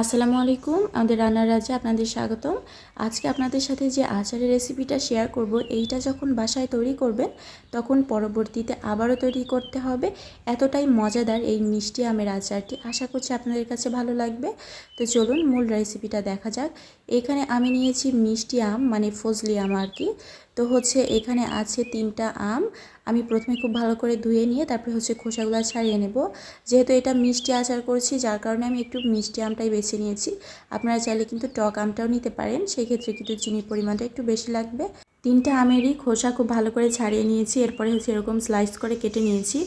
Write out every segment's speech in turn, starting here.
আসসালামু আলাইকুম, আমাদের রান্নার রাজ্যে আপনাদের স্বাগতম। আজকে আপনাদের সাথে যে আচারের রেসিপিটা শেয়ার করব, এইটা যখন বাসায় তৈরি করবেন, তখন পরবর্তীতে আবারও তৈরি করতে হবে। এতটাই মজাদার এই মিষ্টি আমের আচারটি। আশা করছি আপনাদের কাছে ভালো লাগবে। তো চলুন মূল রেসিপিটা দেখা যাক। এখানে আমি নিয়েছি মিষ্টি আম মানে ফজলি আম আর কি। তো হচ্ছে এখানে আছে তিনটা আম। আমি প্রথমে খুব ভালো করে ধুয়ে নিয়ে তারপরে হচ্ছে খোসাগুলো ছাড়িয়ে নেব। যেহেতু এটা মিষ্টি আচার করছি, যার কারণে আমি একটু মিষ্টি আমটাই বেছে নিয়েছি। আপনারা চাইলে কিন্তু টক আমটাও নিতে পারেন। সেই ক্ষেত্রে কিন্তু চিনির পরিমাণটা একটু বেশি লাগবে। তিনটা আমেরই খোসা খুব ভালো করে ছাড়িয়ে নিয়েছি। এরপরে হচ্ছে এরকম স্লাইস করে কেটে নিয়েছি।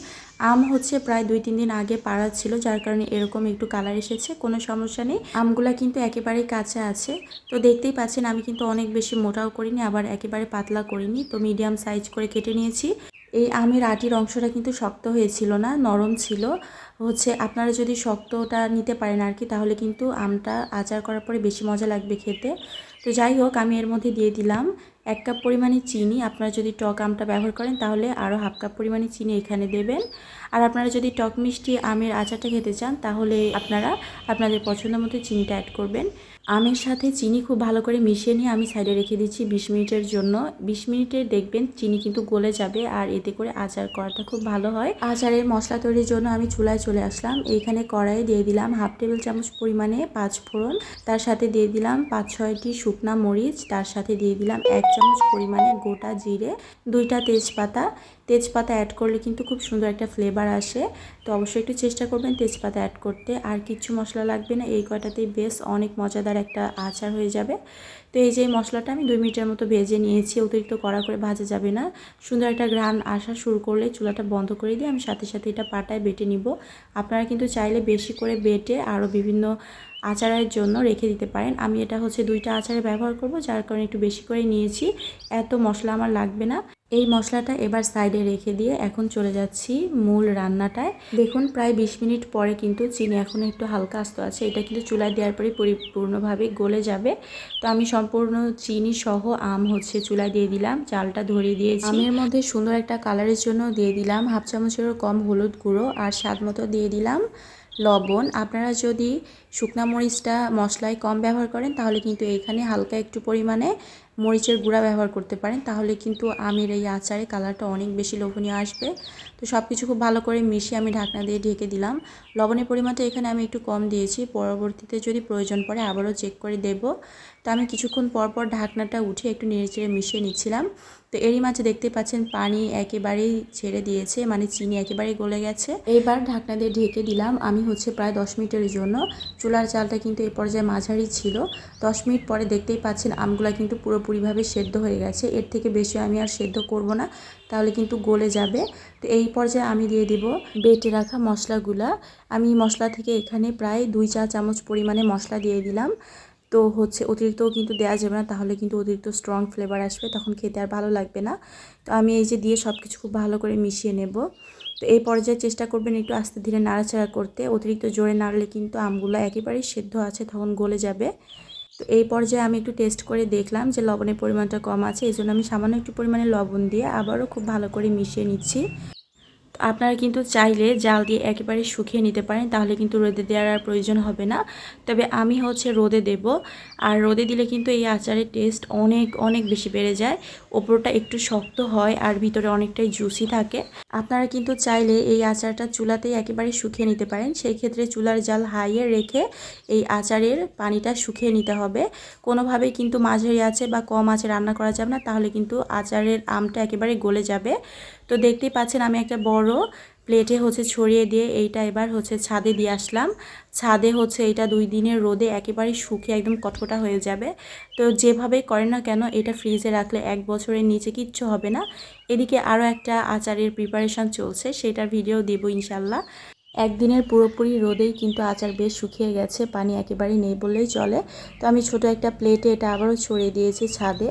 আম হচ্ছে প্রায় দুই, তিন দিন আগে পাড়া ছিল, যার কারণে এরকম একটু কালার এসেছে, কোনো সমস্যা নেই। আমগুলা কিন্তু একেবারেই কাঁচা আছে। তো দেখতেই পাচ্ছেন, আমি কিন্তু অনেক বেশি মোটাও করিনি, আবার একেবারে পাতলা করিনি। তো মিডিয়াম সাইজ করে কেটে নিয়েছি। এই আমের আটির অংশটা কিন্তু শক্ত হয়েছিল না, নরম ছিল। হচ্ছে আপনারা যদি শক্তটা নিতে পারেন আর কি তাহলে কিন্তু আমটা আচার করার পরে বেশি মজা লাগবে খেতে। তো যাই হোক, আমি এর মধ্যে দিয়ে দিলাম। এক কাপ পরিমাণে চিনি, আপনারা যদি টক আমটা ব্যবহার করেন তাহলে আরও হাফ কাপ পরিমাণে চিনি এখানে দেবেন। আর আপনারা যদি টক মিষ্টি আমের আচারটা খেতে চান তাহলে আপনারা আপনাদের পছন্দ মতো চিনিটা অ্যাড করবেন। আমের সাথে চিনি খুব ভালো করে মিশিয়ে নিয়ে আমি সাইডে রেখে দিচ্ছি বিশ মিনিটের জন্য। বিশ মিনিটে দেখবেন চিনি কিন্তু গলে যাবে আর এতে করে আচার করাটা খুব ভালো হয়। আচারের মশলা তৈরির জন্য আমি চুলায় চলে আসলাম। এইখানে কড়াইয়ে দিয়ে দিলাম হাফ টেবিল চামচ পরিমাণে পাঁচ ফোড়ন। তার সাথে দিয়ে দিলাম পাঁচ ছয়টি শুকনা মরিচ। তার সাথে দিয়ে দিলাম এক চামচ পরিমাণে গোটা জিরে দুইটা তেজপাতা তেজপাতা অ্যাড করলে কিন্তু খুব সুন্দর একটা ফ্লেভার আসে। তো অবশ্যই একটু চেষ্টা করবেন তেজপাতা অ্যাড করতে। আর কিচ্ছু মশলা লাগবে না, এই কয়টাতেই বেশ অনেক মজাদার একটা আচার হয়ে যাবে। তো এই যে মশলাটা আমি দুই মিনিটের মতো ভেজে নিয়েছি, অতিরিক্ত কড়া করে ভাজা যাবে না। সুন্দর একটা গ্রান আসা শুরু করলে চুলাটা বন্ধ করে দিয়ে আমি সাথে সাথে এটা পাটায় বেটে নিব। আপনারা কিন্তু চাইলে বেশি করে বেটে আরও বিভিন্ন আচারের জন্য রেখে দিতে পারেন। আমি এটা হচ্ছে দুইটা আচারে ব্যবহার করব, যার কারণে একটু বেশি করে নিয়েছি। এত মশলা আমার লাগবে না। এই মশলাটা এবার সাইডে রেখে দিয়ে এখন চলে যাচ্ছি মূল রান্নাটায়। দেখুন, প্রায় বিশ মিনিট পরে কিন্তু চিনি এখন একটু হালকা আস্ত আছে। এটা কিন্তু চুলায় দেওয়ার পরে পরিপূর্ণভাবে গলে যাবে। তো আমি সম্পূর্ণ চিনি সহ আম হচ্ছে চুলায় দিয়ে দিলাম, চালটা ধরিয়ে দিয়েছি। আমের মধ্যে সুন্দর একটা কালারের জন্য দিয়ে দিলাম হাফ চামচেরও কম হলুদ গুঁড়ো আর স্বাদ মতো দিয়ে দিলাম লবণ। আপনারা যদি শুকনা মরিচটা মশলায় কম ব্যবহার করেন তাহলে কিন্তু এখানে হালকা একটু পরিমাণে মরিচের গুঁড়া ব্যবহার করতে পারেন, তাহলে কিন্তু আমের এই আচারে কালারটা অনেক বেশি লোভনীয় আসবে। তো সব কিছু খুব ভালো করে মিশিয়ে আমি ঢাকনা দিয়ে ঢেকে দিলাম। লবণের পরিমাণটা এখানে আমি একটু কম দিয়েছি, পরবর্তীতে যদি প্রয়োজন পড়ে আবারও চেক করে দেব। তো আমি কিছুক্ষণ পর পর ঢাকনাটা উঠে একটু নেড়েচেড়ে মিশিয়ে নিচ্ছিলাম। তো এরই মাঝে দেখতে পাচ্ছেন পানি একেবারেই ছেড়ে দিয়েছে মানে চিনি একেবারেই গলে গেছে। এইবার ঢাকনা দিয়ে ঢেকে দিলাম, আমি হচ্ছে প্রায় দশ মিনিটের জন্য। চুলার চালটা কিন্তু এই পর্যায়ে মাঝারি ছিল। দশ মিনিট পরে দেখতেই পাচ্ছেন আমগুলা কিন্তু পুরোপুরিভাবে সেদ্ধ হয়ে গেছে। এর থেকে বেশি আমি আর সেদ্ধ করব না, তাহলে কিন্তু গলে যাবে। তো এই পর্যায়ে আমি দিয়ে দিব বেটে রাখা মশলাগুলা। আমি মশলা থেকে এখানে প্রায় দুই চা চামচ পরিমাণে মশলা দিয়ে দিলাম। তো হচ্ছে অতিরিক্তও কিন্তু দেওয়া যাবে না, তাহলে কিন্তু অতিরিক্ত স্ট্রং ফ্লেভার আসবে, তখন খেতে আর ভালো লাগবে না। তো আমি এই যে দিয়ে সব কিছু খুব ভালো করে মিশিয়ে নেব। তো এই পর্যায়ে চেষ্টা করবেন একটু আস্তে ধীরে নাড়াচাড়া করতে। অতিরিক্ত জোরে নাড়লে কিন্তু আমগুলো একেবারেই সেদ্ধ আছে, তখন গলে যাবে। তো এই পর্যায়ে আমি একটু টেস্ট করে দেখলাম যে লবণের পরিমাণটা কম আছে এই জন্য আমি সামান্য একটু পরিমাণে লবণ দিয়ে আবারও খুব ভালো করে মিশিয়ে নিচ্ছি। আপনারা কিন্তু চাইলে জাল দিয়ে একেবারে শুকিয়ে নিতে পারেন, তাহলে কিন্তু রোদে দেওয়ার আর প্রয়োজন হবে না। তবে আমি হচ্ছে রোদে দেব, আর রোদে দিলে কিন্তু এই আচারের টেস্ট অনেক অনেক বেশি বেড়ে যায়। ওপরটা একটু শক্ত হয় আর ভিতরে অনেকটাই জুসি থাকে। আপনারা কিন্তু চাইলে এই আচারটা চুলাতেই একেবারে শুকিয়ে নিতে পারেন। সেই ক্ষেত্রে চুলার জাল হাইয়ে রেখে এই আচারের পানিটা শুকিয়ে নিতে হবে। কোনোভাবেই কিন্তু মাঝারি আছে বা কম আছে রান্না করা যাবে না, তাহলে কিন্তু আচারের আমটা একেবারে গলে যাবে। তো দেখতেই পাচ্ছেন আমি একটা বড় প্লেটে হচ্ছে ছড়িয়ে দিয়ে এইটা এবার হচ্ছে ছাদে দিয়ে আসলাম। ছাদে হচ্ছে এটা দুই দিনের রোদে একেবারে শুকিয়ে একদম কটকটা হয়ে যাবে। তো যেভাবে করেন না কেন, এটা ফ্রিজে রাখলে এক বছরের নিচে কিচ্ছু হবে না। এদিকে আরও একটা আচারের প্রিপারেশান চলছে, সেটার ভিডিও দেবো ইনশাল্লাহ একদিনের পুরোপুরি রোদেই কিন্তু আচার বেশ শুকিয়ে গেছে, পানি একেবারেই নেই বললেই চলে। তো আমি ছোট একটা প্লেটে এটা আবারও ছড়িয়ে দিয়েছি ছাদে।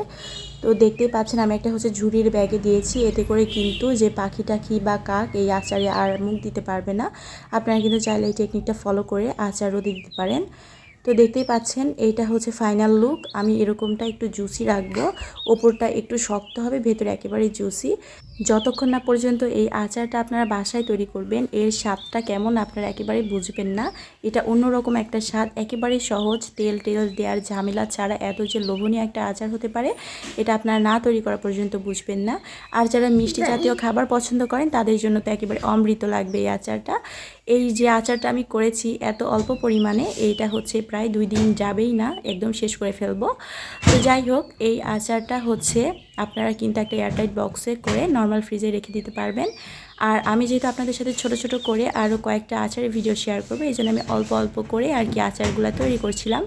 তো দেখতেই পাচ্ছেন, আমি একটা হচ্ছে ঝুড়ির ব্যাগে দিয়েছি, এতে করে কিন্তু যে পাখি টাখি বা কাক, এই আচারে আর মুখ দিতে পারবে না। আপনারা কিন্তু চাইলে এই টেকনিকটা ফলো করে আচার রোদে দিতে পারেন। তো দেখতেই পাচ্ছেন, এইটা হচ্ছে ফাইনাল লুক আমি এরকমটা একটু জুসি রাখব। ওপরটা একটু শক্ত হবে, ভেতরে একেবারে জুসি যতক্ষণ না পর্যন্ত এই আচারটা আপনারা বাসায় তৈরি করবেন এর স্বাদটা কেমন আপনারা একেবারে বুঝবেন না। এটা অন্যরকম একটা স্বাদ একেবারেই সহজ তেল টেল দেওয়ার ঝামেলা ছাড়া এত যে লোভনীয় একটা আচার হতে পারে এটা আপনারা না তৈরি করা পর্যন্ত বুঝবেন না। আর যারা মিষ্টি জাতীয় খাবার পছন্দ করেন তাদের জন্য তো একেবারে অমৃত লাগবে এই আচারটা। এই যে আচারটা আমি করেছি এত অল্প পরিমাণে এইটা হচ্ছে প্রায় দুই দিন যাবেই না একদম শেষ করে ফেলব। তো যাই হোক এই আচারটা হচ্ছে আপনারা কিন্তু একটা এয়ারটাইট বক্সে করে নর্মাল ফ্রিজে রেখে দিতে পারবেন। আর আমি যেহেতু আপনাদের সাথে ছোট ছোট করে আরও কয়েকটা আচারের ভিডিও শেয়ার করব, এই জন্য আমি অল্প অল্প করে আর কি আচারগুলো তৈরি করছিলাম।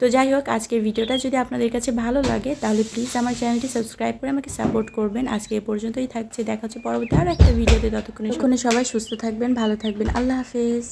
তো যাই হোক, আজকের ভিডিওটা যদি আপনাদের কাছে ভালো লাগে, তাহলে প্লিজ আমার চ্যানেলটি সাবস্ক্রাইব করে আমাকে সাপোর্ট করবেন। আজকে এ পর্যন্তই থাকছে, দেখা হচ্ছে পরবর্তী আরও একটা ভিডিওতে ততক্ষণে সবাই সুস্থ থাকবেন, ভালো থাকবেন। আল্লাহ হাফেজ।